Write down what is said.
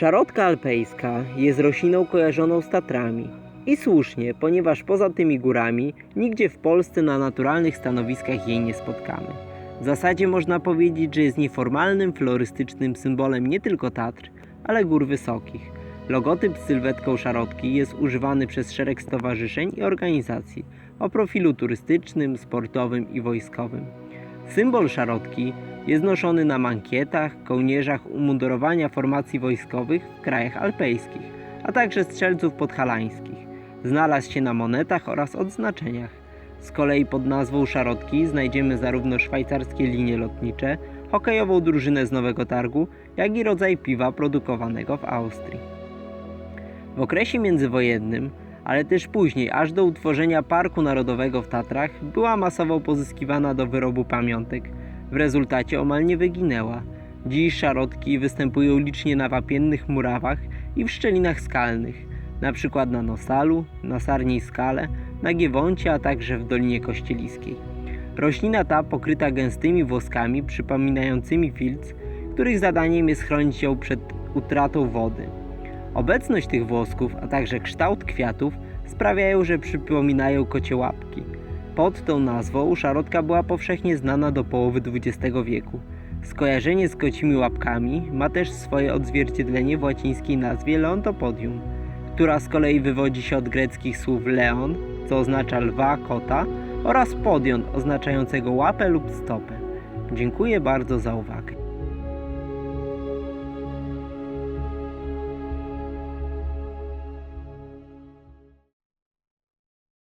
Szarotka alpejska jest rośliną kojarzoną z Tatrami. I słusznie, ponieważ poza tymi górami nigdzie w Polsce na naturalnych stanowiskach jej nie spotkamy. W zasadzie można powiedzieć, że jest nieformalnym, florystycznym symbolem nie tylko Tatr, ale gór wysokich. Logotyp z sylwetką szarotki jest używany przez szereg stowarzyszeń i organizacji o profilu turystycznym, sportowym i wojskowym. Symbol szarotki jest noszony na mankietach, kołnierzach umundurowania formacji wojskowych w krajach alpejskich, a także strzelców podhalańskich. Znalazł się na monetach oraz odznaczeniach. Z kolei pod nazwą szarotki znajdziemy zarówno szwajcarskie linie lotnicze, hokejową drużynę z Nowego Targu, jak i rodzaj piwa produkowanego w Austrii. W okresie międzywojennym, ale też później, aż do utworzenia Parku Narodowego w Tatrach, była masowo pozyskiwana do wyrobu pamiątek. W rezultacie omal nie wyginęła. Dziś szarotki występują licznie na wapiennych murawach i w szczelinach skalnych, na na Nosalu, na Sarniej Skale, na Giewoncie, a także w Dolinie Kościeliskiej. Roślina ta pokryta gęstymi włoskami przypominającymi filc, których zadaniem jest chronić ją przed utratą wody. Obecność tych włosków, a także kształt kwiatów sprawiają, że przypominają kocie łapki. Pod tą nazwą szarotka była powszechnie znana do połowy XX wieku. Skojarzenie z kocimi łapkami ma też swoje odzwierciedlenie w łacińskiej nazwie Leontopodium, która z kolei wywodzi się od greckich słów leon, co oznacza lwa, kota, oraz podion oznaczającego łapę lub stopę. Dziękuję bardzo za uwagę.